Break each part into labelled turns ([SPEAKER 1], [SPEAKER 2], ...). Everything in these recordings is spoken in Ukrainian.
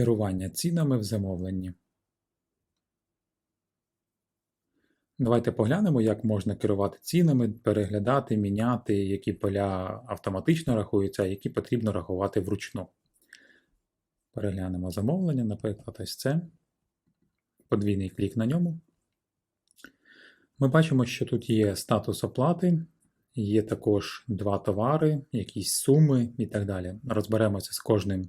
[SPEAKER 1] Керування цінами в замовленні. Давайте поглянемо, як можна керувати цінами, переглядати, міняти, які поля автоматично рахуються, а які потрібно рахувати вручну. Переглянемо замовлення, наприклад, ось це. Подвійний клік на ньому. Ми бачимо, що тут є статус оплати, є також два товари, якісь суми і так далі. Розберемося з кожним,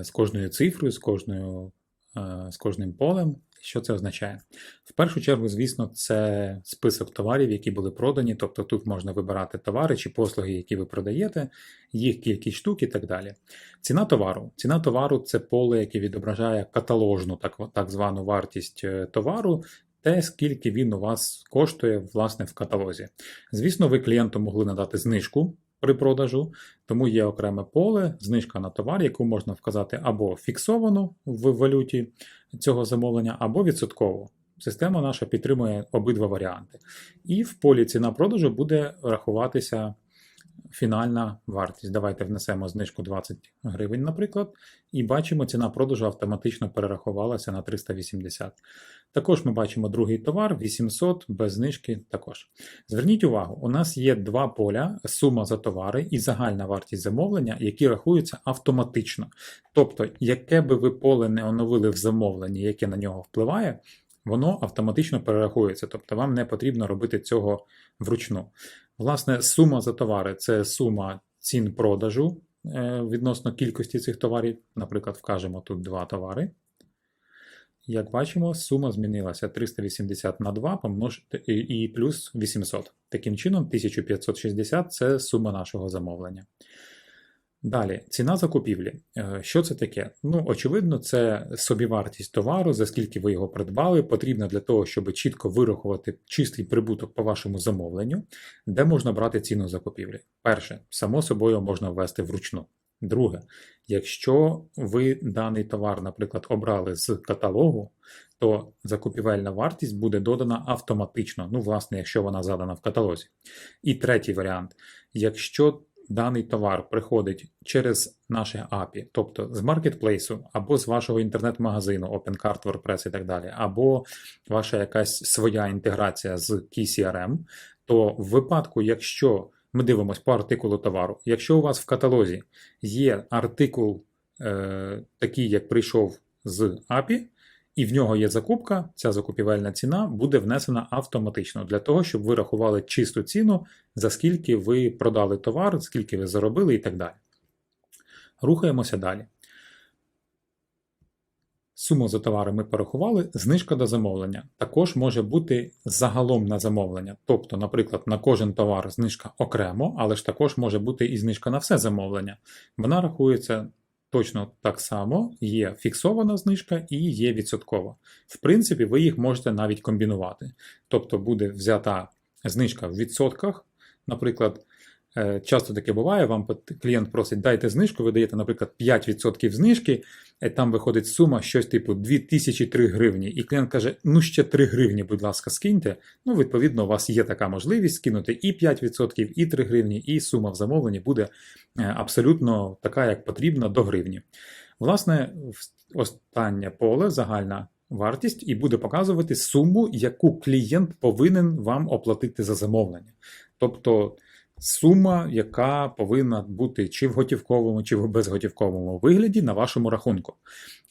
[SPEAKER 1] з кожною цифрою, з, кожною, е, з кожним полем. Що це означає? В першу чергу, звісно, це список товарів, які були продані, тобто тут можна вибирати товари чи послуги, які ви продаєте, їх кількість штук і так далі. Ціна товару. Ціна товару це поле, яке відображає каталожну так, так звану вартість е, товару, те, скільки він у вас коштує власне в каталозі. Звісно, ви клієнту могли надати знижку при продажу, тому є окреме поле, знижка на товар, яку можна вказати або фіксовано в валюті цього замовлення, або відсотково. Система наша підтримує обидва варіанти. І в полі ціна продажу буде рахуватися фінальна вартість. Давайте внесемо знижку 20 гривень, наприклад, і бачимо, ціна продажу автоматично перерахувалася на 380. Також ми бачимо другий товар 800 без знижки також. Зверніть увагу, у нас є два поля: сума за товари і загальна вартість замовлення, які рахуються автоматично. Тобто, яке би ви поле не оновили в замовленні, яке на нього впливає, воно автоматично перерахується. Тобто вам не потрібно робити цього вручну. Власне, сума за товари це сума цін продажу е, відносно кількості цих товарів. Наприклад, вкажемо тут два товари. Як бачимо, сума змінилася 380 на 2 помножити і плюс 800. Таким чином, 1560 це сума нашого замовлення. Далі, ціна закупівлі. Е, Що це таке? Ну, очевидно, це собівартість товару, за скільки ви його придбали, потрібно для того, щоб чітко вирахувати чистий прибуток по вашому замовленню, де можна брати ціну закупівлі. Перше, само собою можна ввести вручну. Друге, якщо ви даний товар, наприклад, обрали з каталогу, то закупівельна вартість буде додана автоматично, ну, власне, якщо вона задана в каталозі. І третій варіант: якщо даний товар приходить через наше API, тобто з маркетплейсу, або з вашого інтернет-магазину, OpenCart, WordPress і так далі, або ваша якась своя інтеграція з KeyCRM, то в випадку, якщо ми дивимося по артикулу товару, якщо у вас в каталозі є артикул, е, такий, як прийшов з API, і в нього є закупка, ця закупівельна ціна буде внесена автоматично для того, щоб ви рахували чисту ціну, за скільки ви продали товар, скільки ви заробили і так далі. Рухаємося далі. Суму за товари ми порахували, знижка до замовлення також може бути загалом на замовлення. Тобто, наприклад, на кожен товар знижка окремо, але ж також може бути і знижка на все замовлення. Вона рахується точно так само, є фіксована знижка і є відсоткова. В принципі, ви їх можете навіть комбінувати. Тобто буде взята знижка в відсотках, наприклад. Е, часто таке буває, вам клієнт просить, дайте знижку, ви даєте, наприклад, 5% знижки, і там виходить сума щось типу 2003 гривні. І клієнт каже, ну ще 3 гривні, будь ласка, скиньте. Ну, відповідно, у вас є така можливість скинути і 5%, і 3 гривні, і сума в замовленні буде е, абсолютно така, як потрібна, до гривні. Власне, останнє поле, загальна вартість, і буде показувати суму, яку клієнт повинен вам оплатити за замовлення. Тобто сума, яка повинна бути чи в готівковому, чи в безготівковому вигляді на вашому рахунку.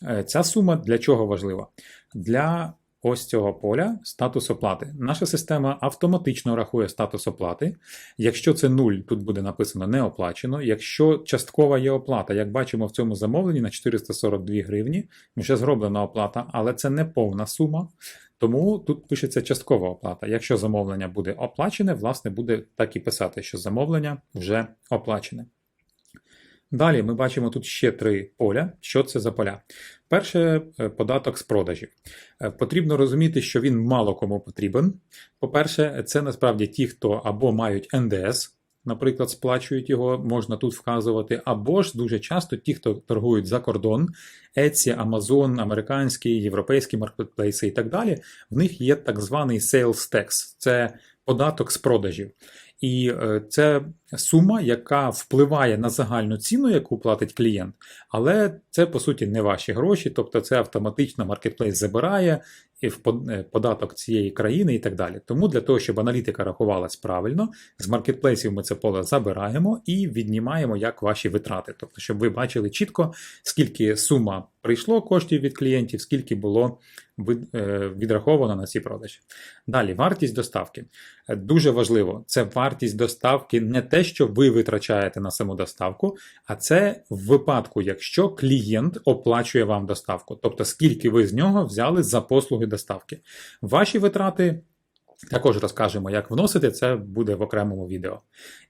[SPEAKER 1] Е, ця сума для чого важлива? Для ось цього поля статус оплати. Наша система автоматично рахує статус оплати. Якщо це 0, тут буде написано не оплачено. Якщо часткова є оплата, як бачимо в цьому замовленні на 442 гривні, вже зроблена оплата, але це не повна сума. Тому тут пишеться часткова оплата. Якщо замовлення буде оплачене, власне, буде так і писати, що замовлення вже оплачене. Далі ми бачимо тут ще три поля. Що це за поля? Перше е, податок з продажів. Е, потрібно розуміти, що він мало кому потрібен. По-перше, це насправді ті, хто або мають НДС, наприклад, сплачують його, можна тут вказувати, або ж дуже часто ті, хто торгують за кордон, Etsy, Amazon, американські, європейські маркетплейси і так далі, в них є так званий sales tax. Це податок з продажів. І е, це сума, яка впливає на загальну ціну, яку платить клієнт, але це по суті не ваші гроші, тобто це автоматично маркетплейс забирає в е, податок цієї країни і так далі. Тому для того, щоб аналітика рахувалась правильно, з маркетплейсів ми це поле забираємо і віднімаємо як ваші витрати. Тобто, щоб ви бачили чітко, скільки сума прийшло коштів від клієнтів, скільки було е, відраховано на ці продажі. Далі, вартість доставки. Е, Дуже важливо, це вартість доставки не те, що ви витрачаєте на саму доставку, а це в випадку, якщо клієнт оплачує вам доставку, тобто скільки ви з нього взяли за послуги доставки. Ваші витрати. Також розкажемо, як вносити, це буде в окремому відео.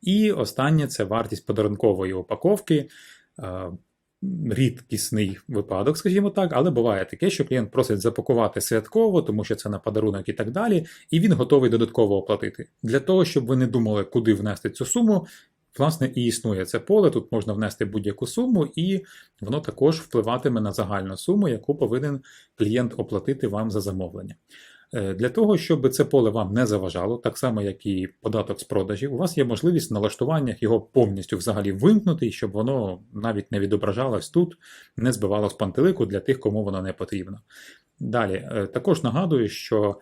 [SPEAKER 1] І останнє це вартість подарункової упаковки. Е, Рідкісний випадок, скажімо так, але буває таке, що клієнт просить запакувати святково, тому що це на подарунок і так далі, і він готовий додатково оплатити. Для того, щоб ви не думали, куди внести цю суму, власне, і існує це поле. Тут можна внести будь-яку суму, і воно також впливатиме на загальну суму, яку повинен клієнт оплатити вам за замовлення. Е, Для того, щоб це поле вам не заважало, так само як і податок з продажів, у вас є можливість в налаштуваннях його повністю взагалі вимкнути, щоб воно навіть не відображалось тут, не збивало з пантелику для тих, кому воно не потрібно. Далі, е, також нагадую, що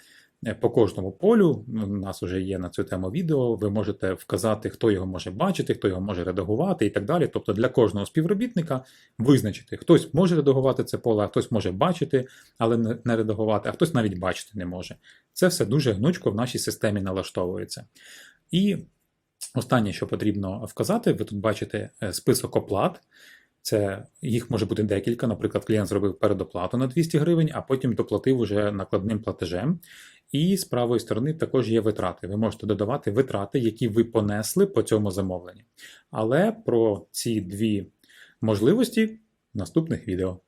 [SPEAKER 1] по кожному полю, у нас вже є на цю тему відео, ви можете вказати, хто його може бачити, хто його може редагувати і так далі. Тобто для кожного співробітника визначити, хтось може редагувати це поле, а хтось може бачити, але не не редагувати, а хтось навіть бачити не може. Це все дуже гнучко в нашій системі налаштовується. І останнє, що потрібно вказати, ви тут бачите е, список оплат. Це їх може бути декілька. Наприклад, клієнт зробив передоплату на 200 гривень, а потім доплатив уже накладним платежем. І з правої сторони також є витрати. Ви можете додавати витрати, які ви понесли по цьому замовленні. Але про ці дві можливості в наступних відео.